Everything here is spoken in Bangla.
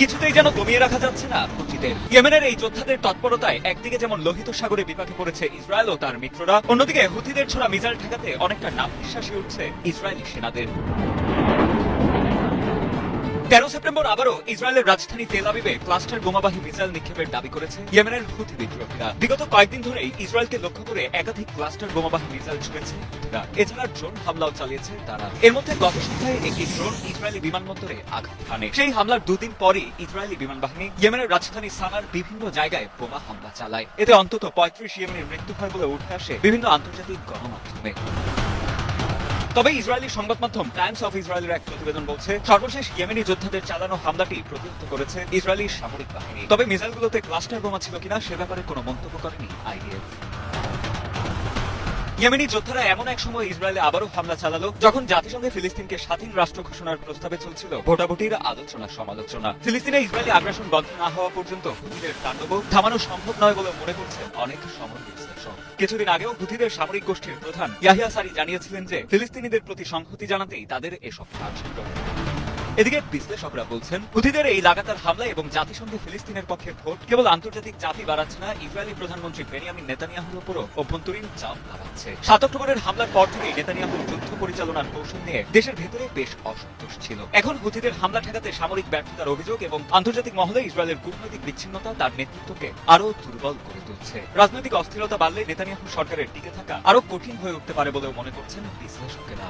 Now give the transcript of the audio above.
কিছুতেই যেন দমিয়ে রাখা যাচ্ছে না হুথিদের ইয়েমেনের এই যোদ্ধাদের তৎপরতায় একদিকে যেমন লোহিত সাগরে বিপাকে পড়েছে ইসরায়েল ও তার মিত্ররা, অন্যদিকে হুথিদের ছোড়া মিসাইল ঠেকাতে অনেকটা নাম নিঃশ্বাসে উঠছে ইসরায়েলি সেনাদের। তেরো সেপ্টেম্বর আবারও ইসরায়েলের রাজধানী তেল আবিবে ক্লাস্টার বোমাবাহী মিসাইল নিক্ষেপের দাবি করেছে ইয়েমেনের হুথি বিদ্রোহীরা। বিগত কয়েকদিন ধরেই ইসরায়েলকে লক্ষ্য করে একাধিক ক্লাস্টার বোমাবাহী মিসাইল ছুড়েছে হুথিরা। এছাড়া ড্রোন হামলাও চালিয়েছে তারা। এর মধ্যে গত সপ্তাহে একটি ড্রোন ইসরায়েলি বিমানবন্দরে আঘাত হানে। সেই হামলার দুদিন পরই ইসরায়েলি বিমান বাহিনী ইয়েমেনের রাজধানী সানার বিভিন্ন জায়গায় বোমা হামলা চালায়। এতে অন্তত পঁয়ত্রিশ ইয়েমেনের মৃত্যু হয় বলে উঠে আসে বিভিন্ন আন্তর্জাতিক গণমাধ্যমে। তবে ইসরায়েলি সংবাদ মাধ্যম টাইমস অফ ইসরায়েলের এক প্রতিবেদন বলছে, সর্বশেষ ইয়েমেনি যোদ্ধাদের চালানো হামলাটি প্রতিহত করেছে ইসরায়েলি সামরিক বাহিনী। তবে মিসাইলগুলোতে ক্লাস্টার বোমা ছিল কিনা সে ব্যাপারে কোনো মন্তব্য করেনি আইডিএফ। ইয়েমেনি যোদ্ধারা এমন এক সময় ইসরায়েলে আবারও হামলা চালালো, যখন জাতিসংঘে ফিলিস্তিনকে স্বাধীন রাষ্ট্র ঘোষণার প্রস্তাবে চলছিল। ভোটাভুটির আলোচনা, সমালোচনা। ফিলিস্তিনে ইসরায়েলি আগ্রাসন বন্ধ না হওয়া পর্যন্ত হুতিদের তাণ্ডব থামানো সম্ভব নয় বলে মনে করছে অনেক সামরিক বিশ্লেষক। কিছুদিন আগেও হুতিদের সামরিক গোষ্ঠীর প্রধান ইয়াহিয়া সারি জানিয়েছিলেন যে, ফিলিস্তিনিদের প্রতি সংহতি জানাতেই তাদের এসব কাজ এদিকে বিশ্লেষকরা বলছেন হুথিদের এই লাগাতার হামলা এবং জাতিসংঘে ফিলিস্তিনের পক্ষে ভোট কেবল আন্তর্জাতিক জাতি বাড়াচ্ছে না, ইসরায়েলি প্রধানমন্ত্রী বেনিয়ামিন নেতানিয়াহুর উপরও অভ্যন্তরীণ চাপ বাড়াচ্ছে সাত অক্টোবরের হামলার পর থেকেই নেতানিয়াহুর যুদ্ধ পরিচালনার কৌশল নিয়ে দেশের ভেতরে বেশ অসন্তোষ ছিল। এখন হুথিদের হামলা ঠেকাতে সামরিক ব্যর্থতার অভিযোগ এবং আন্তর্জাতিক মহলে ইসরায়েলের কূটনৈতিক বিচ্ছিন্নতা তার নেতৃত্বকে আরও দুর্বল করে তুলছে। রাজনৈতিক অস্থিরতা বাড়লে নেতানিয়াহু সরকারের টিকে থাকা আরও কঠিন হয়ে উঠতে পারে বলেও মনে করছেন বিশ্লেষকেরা।